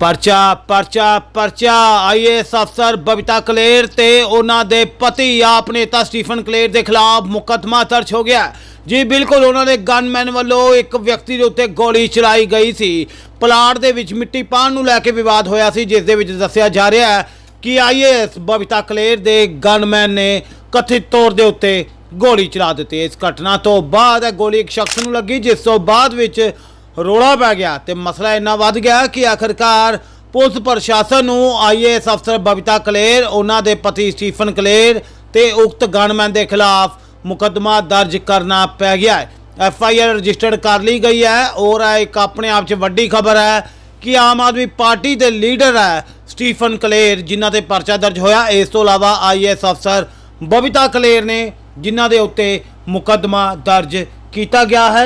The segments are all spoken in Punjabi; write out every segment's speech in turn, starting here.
ਪਰਚਾ ਪਰਚਾ ਪਰਚਾ। ਆਈਏਐਸ ਅਫਸਰ ਬਬਿਤਾ ਕਲੇਰ ਤੇ ਉਹਨਾਂ ਦੇ ਪਤੀ ਆਪ ਨੇਤਾ ਸਟੀਫਨ ਕਲੇਰ ਦੇ ਖਿਲਾਫ ਮੁਕੱਦਮਾ ਦਰਜ ਹੋ ਗਿਆ। ਜੀ ਬਿਲਕੁਲ, ਉਹਨਾਂ ਦੇ ਗਨਮੈਨ ਵੱਲੋਂ ਇੱਕ ਵਿਅਕਤੀ ਦੇ ਉੱਤੇ ਗੋਲੀ ਚਲਾਈ ਗਈ ਸੀ। ਪਲਾਟ ਦੇ ਵਿੱਚ ਮਿੱਟੀ ਪਾਣ ਨੂੰ ਲੈ ਕੇ ਵਿਵਾਦ ਹੋਇਆ ਸੀ, ਜਿਸ ਦੇ ਵਿੱਚ ਦੱਸਿਆ ਜਾ ਰਿਹਾ ਹੈ ਕਿ ਆਈਏਐਸ ਬਬੀਤਾ ਕਲੇਰ ਦੇ ਗਨਮੈਨ ਨੇ ਕਥਿਤ ਤੌਰ ਦੇ ਉੱਤੇ ਗੋਲੀ ਚਲਾ ਦਿੱਤੀ। ਇਸ ਘਟਨਾ ਤੋਂ ਬਾਅਦ ਇਹ ਗੋਲੀ ਇੱਕ ਸ਼ਖਸ ਨੂੰ ਲੱਗੀ, ਜਿਸ ਤੋਂ ਬਾਅਦ ਵਿੱਚ ਰੋਲਾ ਪੈ ਗਿਆ ਤੇ ਮਸਲਾ ਇੰਨਾ ਵੱਧ ਗਿਆ ਕਿ ਆਖਰਕਾਰ ਪੁਲਿਸ ਪ੍ਰਸ਼ਾਸਨ ਨੂੰ ਆਈਏਐਸ ਅਫਸਰ ਬਬਿਤਾ ਕਲੇਰ, ਉਹਨਾਂ ਦੇ ਪਤੀ ਸਟੀਫਨ ਕਲੇਰ ਤੇ ਉਕਤ ਗਨਮੈਨ ਦੇ ਖਿਲਾਫ ਮੁਕੱਦਮਾ ਦਰਜ ਕਰਨਾ ਪੈ ਗਿਆ ਹੈ। ਐਫ ਆਈ ਆਰ ਰਜਿਸਟਰਡ ਕਰ ਲਈ ਗਈ ਹੈ ਔਰ ਇਹ ਇੱਕ ਆਪਣੇ ਆਪ 'ਚ ਵੱਡੀ ਖਬਰ ਹੈ ਕਿ ਆਮ ਆਦਮੀ ਪਾਰਟੀ ਦੇ ਲੀਡਰ ਹੈ ਸਟੀਫਨ ਕਲੇਰ, ਜਿਨ੍ਹਾਂ ਤੇ ਪਰਚਾ ਦਰਜ ਹੋਇਆ। ਇਸ ਤੋਂ ਇਲਾਵਾ ਆਈਏਐਸ ਅਫਸਰ ਬਬਿਤਾ ਕਲੇਰ ਨੇ ਜਿਨ੍ਹਾਂ ਦੇ ਉੱਤੇ ਮੁਕੱਦਮਾ ਦਰਜ ਕੀਤਾ ਗਿਆ ਹੈ।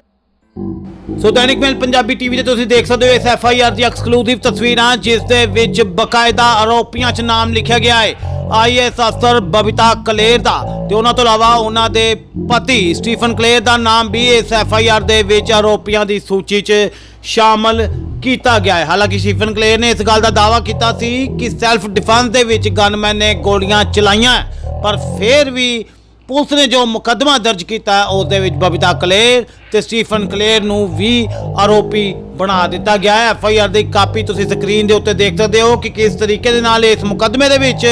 So Dainik Mail Punjabi TV ਤੇ ਤੁਸੀਂ ਦੇਖ ਸਕਦੇ ਹੋ ਇਸ ਐਫ ਆਈ ਆਰ ਦੀ ਐਕਸਕਲੂਸਿਵ ਤਸਵੀਰਾਂ, ਜਿਸ ਦੇ ਵਿੱਚ ਬਕਾਇਦਾ ਆਰੋਪੀਆਂ 'ਚ ਨਾਮ ਲਿਖਿਆ ਗਿਆ ਹੈ। ਆਈਐਸ ਅਫਸਰ ਬਬਿਤਾ ਕਲੇਰ ਦਾ ਤੇ ਉਹਨਾਂ ਤੋਂ ਇਲਾਵਾ ਉਹਨਾਂ ਦੇ ਪਤੀ ਸਟੀਫਨ ਕਲੇਰ ਦਾ ਨਾਮ ਵੀ ਇਸ ਐਫ ਆਈ ਆਰ ਦੇ ਵਿੱਚ ਆਰੋਪੀਆਂ ਦੀ ਸੂਚੀ 'ਚ ਸ਼ਾਮਲ ਕੀਤਾ ਗਿਆ ਹੈ। ਹਾਲਾਂਕਿ ਸਟੀਫਨ ਕਲੇਰ ਨੇ ਇਸ ਗੱਲ ਦਾ ਦਾਅਵਾ ਕੀਤਾ ਸੀ ਕਿ ਸੈਲਫ ਡਿਫੈਂਸ ਦੇ ਵਿੱਚ ਗਨਮੈਨ ਨੇ ਗੋਲੀਆਂ ਚਲਾਈਆਂ ਪਰ ਫਿਰ ਵੀ ਪੁਲਿਸ ਨੇ ਜੋ ਮੁਕੱਦਮਾ ਦਰਜ ਕੀਤਾ ਉਸ ਦੇ ਵਿੱਚ ਬਬੀਤਾ ਕਲੇਰ ਤੇ ਸਟੀਫਨ ਕਲੇਰ ਨੂੰ ਵੀ ਆਰੋਪੀ ਬਣਾ ਦਿੱਤਾ ਗਿਆ ਹੈ। ਐਫ ਆਈ ਆਰ ਦੀ ਕਾਪੀ ਤੁਸੀਂ ਸਕਰੀਨ ਦੇ ਉੱਤੇ ਦੇਖ ਸਕਦੇ ਹੋ ਕਿ ਕਿਸ ਤਰੀਕੇ ਦੇ ਨਾਲ ਇਸ ਮੁਕੱਦਮੇ ਦੇ ਵਿੱਚ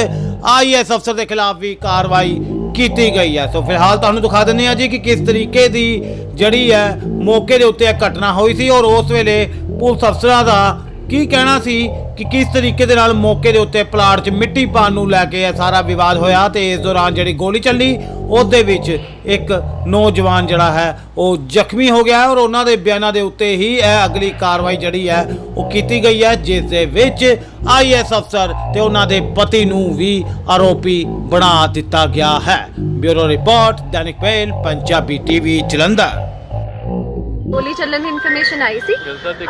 ਆਈਐਸ ਅਫਸਰ ਦੇ ਖਿਲਾਫ ਵੀ ਕਾਰਵਾਈ ਕੀਤੀ ਗਈ ਹੈ। ਸੋ ਫਿਲਹਾਲ ਤੁਹਾਨੂੰ ਦਿਖਾ ਦਿੰਦੇ ਹਾਂ ਜੀ ਕਿ ਕਿਸ ਤਰੀਕੇ ਦੀ ਜਿਹੜੀ ਹੈ ਮੌਕੇ ਦੇ ਉੱਤੇ ਇਹ ਘਟਨਾ ਹੋਈ ਸੀ ਔਰ ਉਸ ਵੇਲੇ ਪੁਲਿਸ ਅਫਸਰਾਂ ਦਾ ਕੀ ਕਹਿਣਾ ਸੀ ਕਿ ਕਿਸ ਤਰੀਕੇ ਦੇ ਨਾਲ ਮੌਕੇ ਦੇ ਉੱਤੇ ਪਲਾਟ 'ਚ ਮਿੱਟੀ ਪਾਣ ਨੂੰ ਲੈ ਕੇ ਇਹ ਸਾਰਾ ਵਿਵਾਦ ਹੋਇਆ ਤੇ ਇਸ ਦੌਰਾਨ ਜਿਹੜੀ ਗੋਲੀ ਚੱਲੀ, ਉਹਦੇ ਵਿੱਚ ਇੱਕ ਨੌਜਵਾਨ ਜਿਹੜਾ ਹੈ, ਉਹ ਜ਼ਖਮੀ ਹੋ ਗਿਆ ਔਰ ਉਹਨਾਂ ਦੇ ਬਿਆਨਾਂ ਦੇ ਉੱਤੇ ਹੀ ਇਹ ਅਗਲੀ ਕਾਰਵਾਈ ਜਿਹੜੀ ਹੈ, ਉਹ ਕੀਤੀ ਗਈ ਹੈ, ਜਿਸ ਦੇ ਵਿੱਚ ਆਈਐਸ ਅਫਸਰ ਤੇ ਉਹਨਾਂ ਦੇ ਪਤੀ ਨੂੰ ਵੀ ਆਰੋਪੀ ਬਣਾ ਦਿੱਤਾ ਗਿਆ ਹੈ। Bureau report, Dainik Mail, Punjabi TV, Jalandhar. ਗੋਲੀ ਚੱਲਣ ਦੀ ਇਨਫੋਰਮੇਸ਼ਨ ਆਈ ਸੀ।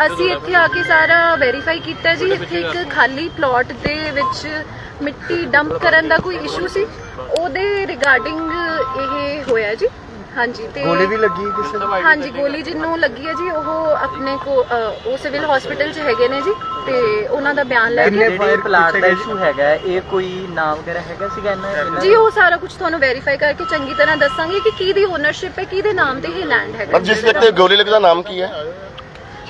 ਅਸੀਂ ਇੱਥੇ ਆ ਕੇ ਸਾਰਾ ਵੈਰੀਫਾਈ ਕੀਤਾ ਜੀ। ਇੱਥੇ ਇੱਕ ਖਾਲੀ ਪਲਾਟ ਦੇ ਵਿੱਚ ਮਿੱਟੀ ਡੰਪ ਕਰਨ ਦਾ ਕੋਈ ਇਸ਼ੂ ਸੀ। ਉਹਦੇ ਰਿਗਾਰਡਿੰਗ ਇਹ ਹੋਇਆ ਜੀ। ਹਾਂਜੀ ਤੇ ਗੋਲੀ ਵੀ ਲੱਗੀ ਹੈ ਕਿਸੇ ਨੂੰ? ਹਾਂਜੀ ਗੋਲੀ ਜਿਹਨੂੰ ਲੱਗੀ ਹੈ ਜੀ ਉਹ ਆਪਣੇ ਕੋ ਅ, ਉਹ ਸਿਵਲ ਹਸਪੀਟਲ 'ਚ ਹੈਗੇ ਨੇ ਜੀ ਤੇ ਉਹਨਾਂ ਦਾ ਬਿਆਨ ਲੈ ਕਿੰਨੇ ਕੇ fire ਜਿਹੜੇ ਪਲਾਟ ਕੀਤੇ ਦਾ ਗਏ? ਇਸ਼ੂ ਹੈਗਾ ਹੈ, ਇਹ ਕੋਈ ਨਾਮ ਵਗੈਰਾ ਹੈਗਾ ਸੀਗਾ ਇਹਨਾਂ ਇਹਨਾਂ ਜੀ ਉਹ ਸਾਰਾ ਕੁਝ ਤੁਹਾਨੂੰ ਵੈਰੀਫਾਈ ਕਰਕੇ ਚੰਗੀ ਤਰ੍ਹਾਂ ਦੱਸਾਂਗੇ ਕਿ ਕਿਹਦੀ ਓਨਰਸ਼ਿਪ ਹੈ ਕਿਹਦੇ ਨਾਮ ਤੇ ਇਹ ਲੈਂਡ ਹੈਗਾ। ਪਰ ਜਿਸ ਵਿਅਕਤੀ ਨੂੰ ਗੋਲੀ ਲੱਗੀ ਦਾ ਨਾਮ ਕੀ ਹੈ?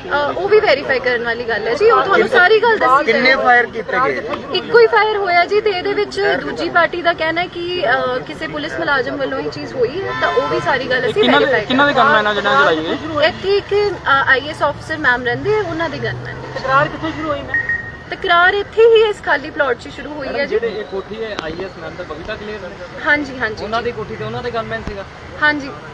ਅ, ਉਹ ਵੀ ਵੈਰੀਫਾਈ ਕਰਨ ਵਾਲੀ ਗੱਲ ਹੈ ਜੀ ਉਹ ਤੁਹਾਨੂੰ ਸਾਰੀ ਗੱਲ ਦੱਸੀ ਕਿੰਨੇ ਜਾਏਗੀ। ਫਾਇਰ ਕੀਤੇ ਗਏ? ਇੱਕੋ ਹੀ ਫਾਇਰ ਹੋਇਆ ਜੀ ਤੇ ਇਹਦੇ ਵਿੱਚ ਦੂਜੀ ਪਾਰਟੀ ਦਾ ਕਹਿਣਾ ਹੈ ਕਿ ਕਿਸੇ ਪੁਲਿਸ ਮੁਲਾਜ਼ਮ ਵੱਲੋਂ ਇਹ ਚੀਜ਼ ਹੋਈ ਹੈ ਤਾਂ ਉਹ ਵੀ ਸਾਰੀ ਗੱਲ ਅਸੀਂ ਕਿੰਨਾਂ ਦੇ ਵੈਰੀਫਾਈ ਕਿੰਨਾਂ ਦੇ ਗਨਮੈਨ ਆ ਜਿਹਨਾਂ ਨੇ ਚਲਾਈ ਹੈ? ਇੱਥੇ ਇੱਕ ਆਈਐਸ ਆਫੀਸਰ ਮੈਮ ਰਹਿੰਦੇ ਆ ਉਹਨਾਂ ਦੇ ਗਨਮੈਨ ਤਕਰਾਰ ਕਿੱਥੋਂ ਸ਼ੁਰੂ ਹੋਈ ਮੈਂ ਤਕਰਾਰ ਇੱਥੇ ਹੀ ਇਸ ਖਾਲੀ ਪਲਾਟ 'ਚ ਸ਼ੁਰੂ ਹੋਈ ਹੈ ਜੀ। ਜਿਹੜੇ ਇਹ ਕੋਠੀ ਹੈ ਆਈਐਸ ਮੈਂਬਰ ਬਬੀਤਾ ਕਲੀਅਰ ਹਾਂਜੀ ਹਾਂਜੀ। ਉਹਨਾਂ ਦੀ ਕੋਠੀ ਤੇ ਉਹਨਾਂ ਦੇ ਗਨਮੈਨ ਸੀਗਾ? ਹਾਂਜੀ ਹਾਂਜੀ।